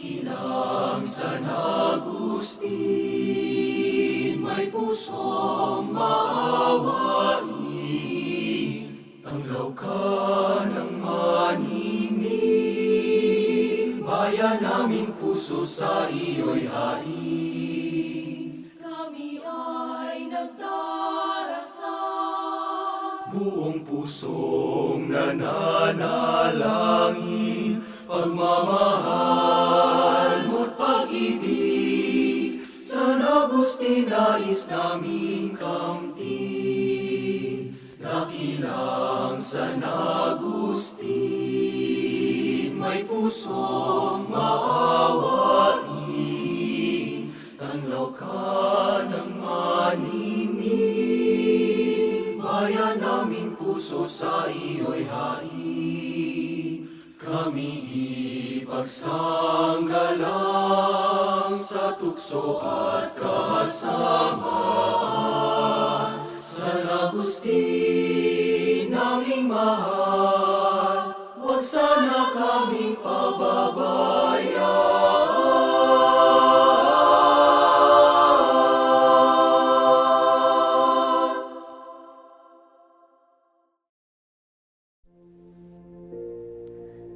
Ilang San Agustin, may pusong maawain, Tanglaw ka ng maningning, Bayan naming puso sa iyo'y hain. Kami ay nagdarasal. Buong pusong nananalangin, pagmamahal San Agustin nais naming kamtin. Dakilang San Agustin, may pusong maawain, Tanglaw ka ng maningning, Bayan naming puso sa iyo'y hain. Kami ipagsanggalang sa tukso at kasamaan. San Agustin, naming mahal, huwag sana kaming pababayaan.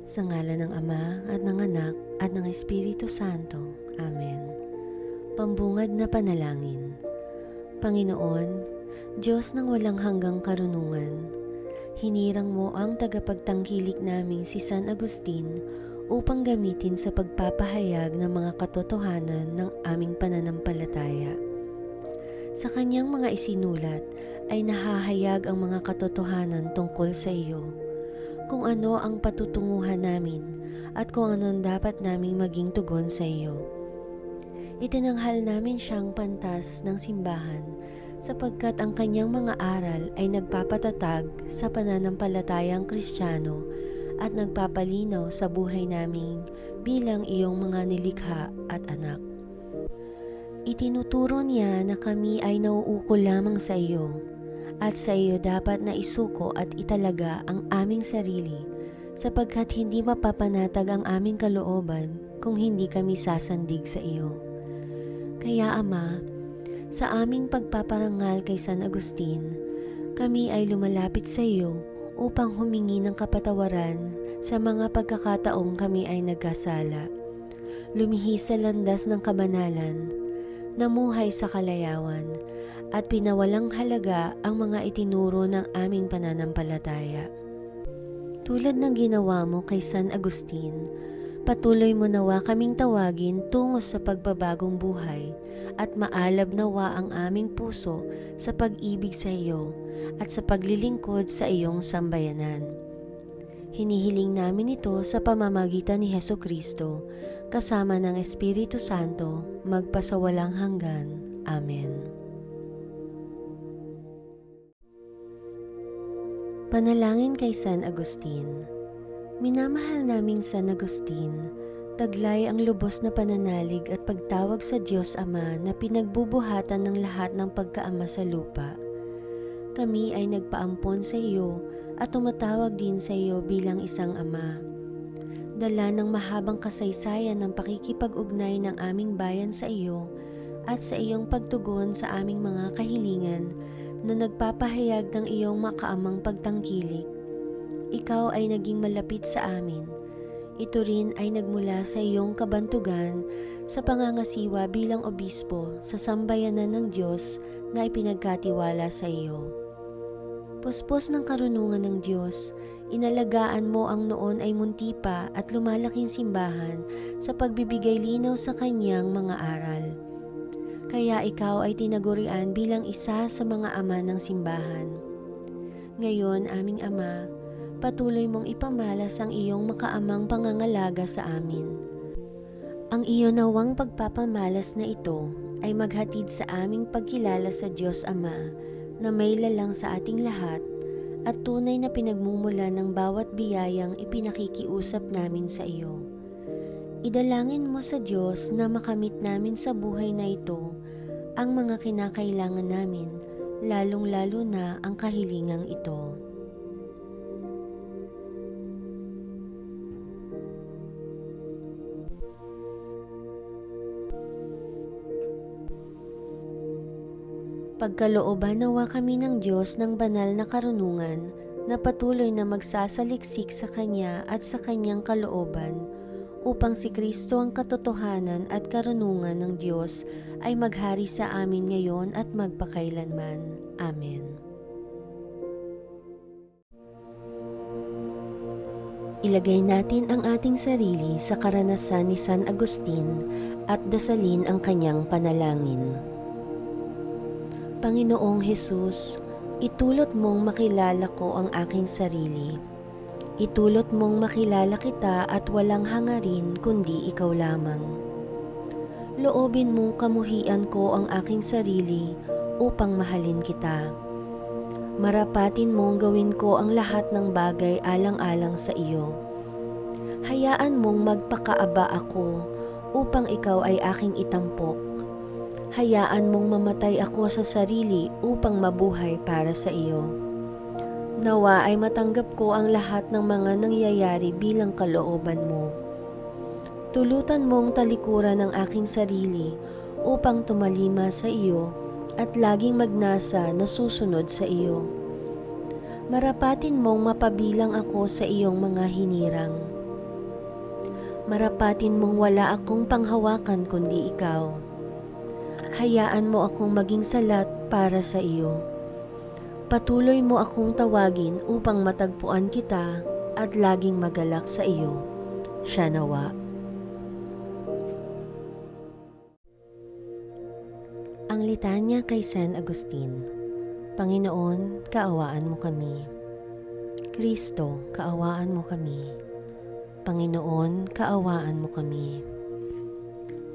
Sa ngala ng Ama at ng Anak at ng Espiritu Santo. Na panalangin. Panginoon, Diyos ng walang hanggang karunungan, hinirang mo ang tagapagtangkilik naming si San Agustin upang gamitin sa pagpapahayag ng mga katotohanan ng aming pananampalataya. Sa kanyang mga isinulat ay nahahayag ang mga katotohanan tungkol sa iyo kung ano ang patutunguhan namin at kung ano dapat naming maging tugon sa iyo. Itinanghal namin siyang pantas ng simbahan sapagkat ang kanyang mga aral ay nagpapatatag sa pananampalatayang kristyano at nagpapalinaw sa buhay naming bilang iyong mga nilikha at anak. Itinuturo niya na kami ay nauukol lamang sa iyo at sa iyo dapat na isuko at italaga ang aming sarili sapagkat hindi mapapanatag ang aming kalooban kung hindi kami sasandig sa iyo. Kaya Ama, sa aming pagpaparangal kay San Agustin, kami ay lumalapit sa iyo upang humingi ng kapatawaran sa mga pagkakataong kami ay nagkasala. Lumihis sa landas ng kabanalan, namuhay sa kalayawan, at pinawalang halaga ang mga itinuro ng aming pananampalataya. Tulad ng ginawa mo kay San Agustin, patuloy mo nawa kaming tawagin tungo sa pagbabagong buhay at maalab nawa ang aming puso sa pag-ibig sa iyo at sa paglilingkod sa iyong sambayanan. Hinihiling namin ito sa pamamagitan ni Heso Kristo, kasama ng Espiritu Santo, magpasawalang hanggan. Amen. Panalangin kay San Agustin Minamahal naming San Agustin, taglay ang lubos na pananalig at pagtawag sa Diyos Ama na pinagbubuhatan ng lahat ng pagkaama sa lupa. Kami ay nagpaampon sa iyo at tumatawag din sa iyo bilang isang ama. Dala ng mahabang kasaysayan ng pakikipag-ugnay ng aming bayan sa iyo at sa iyong pagtugon sa aming mga kahilingan na nagpapahayag ng iyong makaamang pagtangkilik. Ikaw ay naging malapit sa amin. Ito rin ay nagmula sa iyong kabantugan sa pangangasiwa bilang obispo sa sambayanan ng Diyos na ipinagkatiwala sa iyo. Puspos ng karunungan ng Diyos, inalagaan mo ang noon ay munti pa at lumalaking simbahan sa pagbibigay linaw sa kanyang mga aral. Kaya ikaw ay tinagurian bilang isa sa mga ama ng simbahan. Ngayon, aming Ama, patuloy mong ipamalas ang iyong makaamang pangangalaga sa amin. Ang iyo nawang pagpapamalas na ito ay maghatid sa aming pagkilala sa Diyos Ama na may lalang sa ating lahat at tunay na pinagmumula ng bawat biyayang ipinakikiusap namin sa iyo. Idalangin mo sa Diyos na makamit namin sa buhay na ito ang mga kinakailangan namin, lalong-lalo na ang kahilingang ito. Pagkalooban nawa kami ng Diyos ng banal na karunungan na patuloy na magsasaliksik sa Kanya at sa Kanyang kalooban upang si Kristo ang katotohanan at karunungan ng Diyos ay maghari sa amin ngayon at magpakailanman. Amen. Ilagay natin ang ating sarili sa karanasan ni San Agustin at dasalin ang kanyang panalangin. Panginoong Hesus, itulot mong makilala ko ang aking sarili. Itulot mong makilala kita at walang hangarin kundi ikaw lamang. Loobin mong kamuhian ko ang aking sarili upang mahalin kita. Marapatin mong gawin ko ang lahat ng bagay alang-alang sa iyo. Hayaan mong magpakaaba ako upang ikaw ay aking itampok. Hayaan mong mamatay ako sa sarili upang mabuhay para sa iyo. Nawa ay matanggap ko ang lahat ng mga nangyayari bilang kalooban mo. Tulutan mong talikuran ang aking sarili upang tumalima sa iyo at laging magnasa na susunod sa iyo. Marapatin mong mapabilang ako sa iyong mga hinirang. Marapatin mong wala akong panghawakan kundi ikaw. Hayaan mo akong maging salat para sa iyo. Patuloy mo akong tawagin upang matagpuan kita at laging magalak sa iyo. Siya nawa. Ang litanya kay San Agustin Panginoon, kaawaan mo kami. Kristo, kaawaan mo kami. Panginoon, kaawaan mo kami.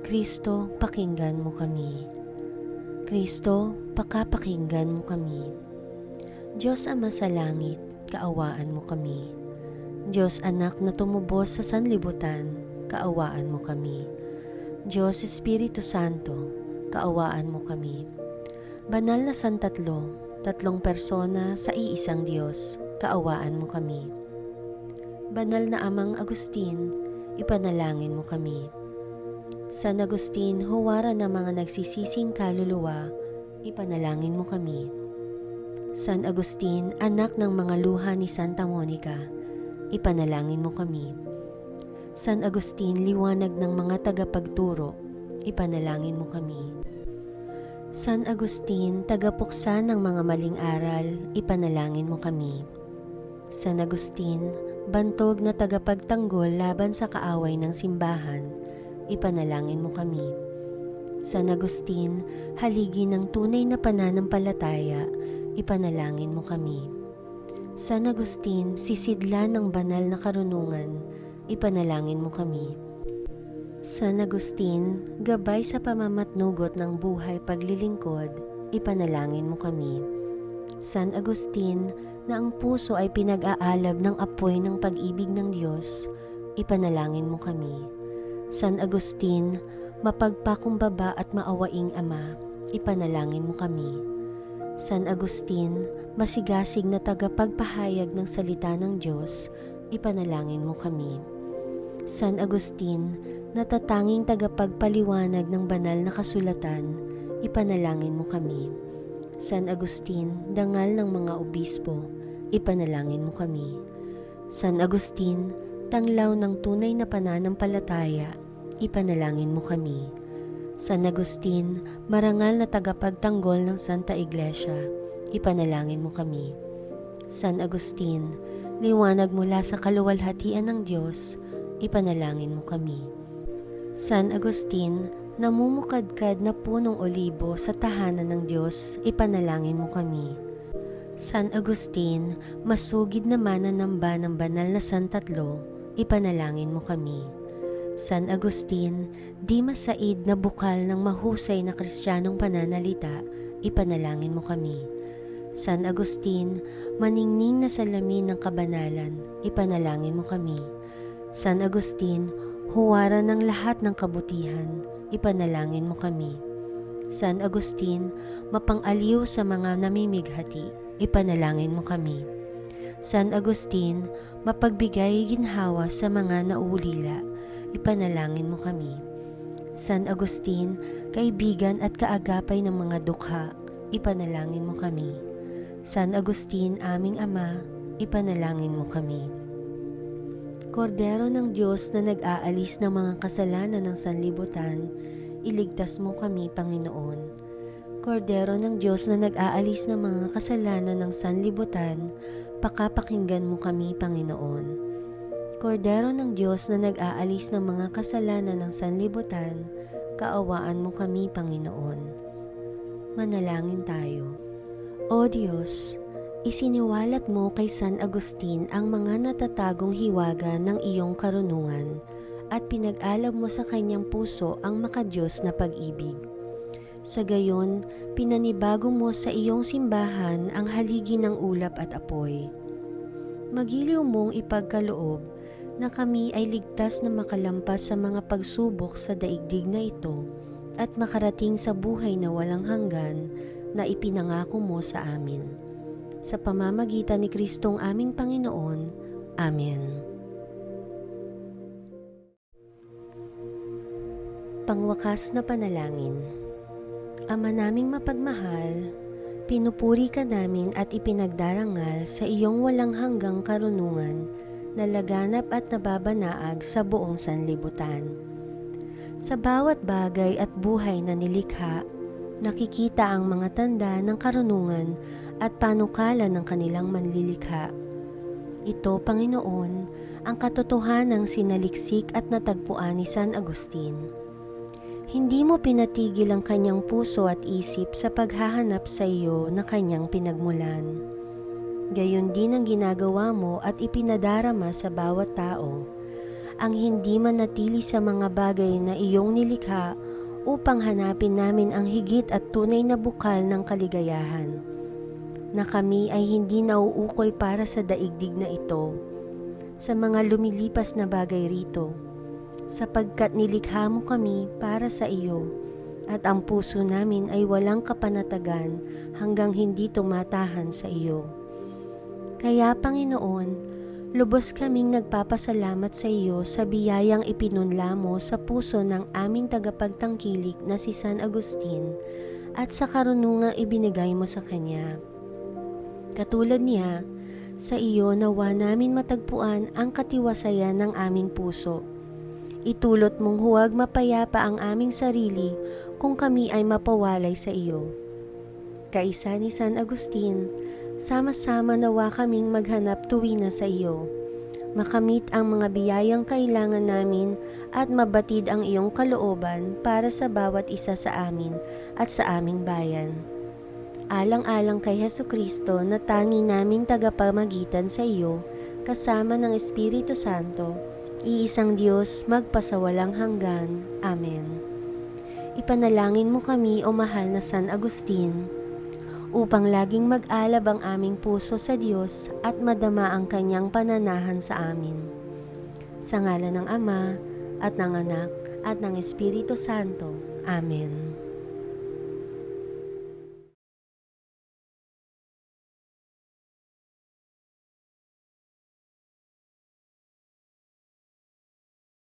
Kristo, pakinggan mo kami. Kristo, pakapakinggan mo kami. Diyos Ama sa langit, kaawaan mo kami. Diyos Anak na tumubos sa sanlibutan, kaawaan mo kami. Diyos Espiritu Santo, kaawaan mo kami. Banal na Santatlo, tatlong persona sa iisang Diyos, kaawaan mo kami. Banal na Amang Agustin, ipanalangin mo kami. San Agustin, huwara ng mga nagsisising kaluluwa, ipanalangin mo kami. San Agustin, anak ng mga luha ni Santa Monica, ipanalangin mo kami. San Agustin, liwanag ng mga tagapagturo, ipanalangin mo kami. San Agustin, tagapuksa ng mga maling aral, ipanalangin mo kami. San Agustin, bantog na tagapagtanggol laban sa kaaway ng simbahan, ipanalangin mo kami. San Agustin, haligi ng tunay na pananampalataya, ipanalangin mo kami. San Agustin, sisidla ng banal na karunungan, ipanalangin mo kami. San Agustin, gabay sa pamamatnugot ng buhay paglilingkod, ipanalangin mo kami. San Agustin, na ang puso ay pinag-aalab ng apoy ng pag-ibig ng Diyos, ipanalangin mo kami. San Agustin, mapagpakumbaba at maawaing Ama, ipanalangin mo kami. San Agustin, masigasig na tagapagpahayag ng salita ng Diyos, ipanalangin mo kami. San Agustin, natatanging tagapagpaliwanag ng banal na kasulatan, ipanalangin mo kami. San Agustin, dangal ng mga obispo, ipanalangin mo kami. San Agustin, tanglaw ng tunay na pananampalataya, ipanalangin mo kami. San Agustin, marangal na tagapagtanggol ng Santa Iglesia, ipanalangin mo kami. San Agustin, liwanag mula sa kaluwalhatian ng Diyos, ipanalangin mo kami. San Agustin, namumukadkad na punong olibo sa tahanan ng Diyos, ipanalangin mo kami. San Agustin, masugid na mananamba ng banal na santatlo, ipanalangin mo kami. San Agustin, di masaid na bukal ng mahusay na kristyanong pananalita, ipanalangin mo kami. San Agustin, maningning na salamin ng kabanalan, ipanalangin mo kami. San Agustin, huwara ng lahat ng kabutihan, ipanalangin mo kami. San Agustin, mapang-aliw sa mga namimighati, ipanalangin mo kami. San Agustin, mapagbigay ginhawa sa mga naulila, ipanalangin mo kami. San Agustin, kaibigan at kaagapay ng mga dukha, ipanalangin mo kami. San Agustin, aming Ama, ipanalangin mo kami. Kordero ng Diyos na nag-aalis ng mga kasalanan ng sanlibutan, iligtas mo kami, Panginoon. Kordero ng Diyos na nag-aalis ng mga kasalanan ng sanlibutan, pakapakinggan mo kami, Panginoon. Kordero ng Diyos na nag-aalis ng mga kasalanan ng sanlibutan, kaawaan mo kami, Panginoon. Manalangin tayo. O Diyos, isiniwalat mo kay San Agustin ang mga natatagong hiwaga ng iyong karunungan at pinag-alab mo sa kanyang puso ang makadiyos na pag-ibig. Sa gayon, pinanibago mo sa iyong simbahan ang haligi ng ulap at apoy. Magiliw mong ipagkaloob na kami ay ligtas na makalampas sa mga pagsubok sa daigdig na ito at makarating sa buhay na walang hanggan na ipinangako mo sa amin. Sa pamamagitan ni Kristong aming Panginoon. Amen. Pangwakas na panalangin Ama naming mapagmahal, pinupuri ka namin at ipinagdarangal sa iyong walang hanggang karunungan na laganap at nababanaag sa buong sanlibutan. Sa bawat bagay at buhay na nilikha, nakikita ang mga tanda ng karunungan at panukala ng kanilang manlilikha. Ito, Panginoon, ang katotohanang sinaliksik at natagpuan ni San Agustin. Hindi mo pinatigil ang kanyang puso at isip sa paghahanap sa iyo na kanyang pinagmulan. Gayon din ang ginagawa mo at ipinadarama sa bawat tao, ang hindi manatili sa mga bagay na iyong nilikha upang hanapin namin ang higit at tunay na bukal ng kaligayahan, na kami ay hindi nauukol para sa daigdig na ito, sa mga lumilipas na bagay rito, sapagkat nilikha mo kami para sa iyo, at ang puso namin ay walang kapanatagan hanggang hindi tumatahan sa iyo. Kaya Panginoon, lubos kaming nagpapasalamat sa iyo sa biyayang ipinunla mo sa puso ng aming tagapagtangkilik na si San Agustin at sa karunungang ibinigay mo sa kanya. Katulad niya, sa iyo nawa namin matagpuan ang katiwasayan ng aming puso. Itulot mong huwag mapayapa ang aming sarili kung kami ay mapawalay sa iyo. Kaisa ni San Agustin, Sama-sama nawa kaming maghanap tuwi na sa iyo. Makamit ang mga biyayang kailangan namin at mabatid ang iyong kalooban para sa bawat isa sa amin at sa aming bayan. Alang-alang kay Heso Kristo na tangi naming tagapamagitan sa iyo, kasama ng Espiritu Santo, iisang Diyos magpasawalang hanggan. Amen. Ipanalangin mo kami o mahal na San Agustin, upang laging mag-alab ang aming puso sa Diyos at madama ang kanyang pananahan sa amin. Sa ngala ng Ama, at ng Anak, at ng Espiritu Santo. Amen.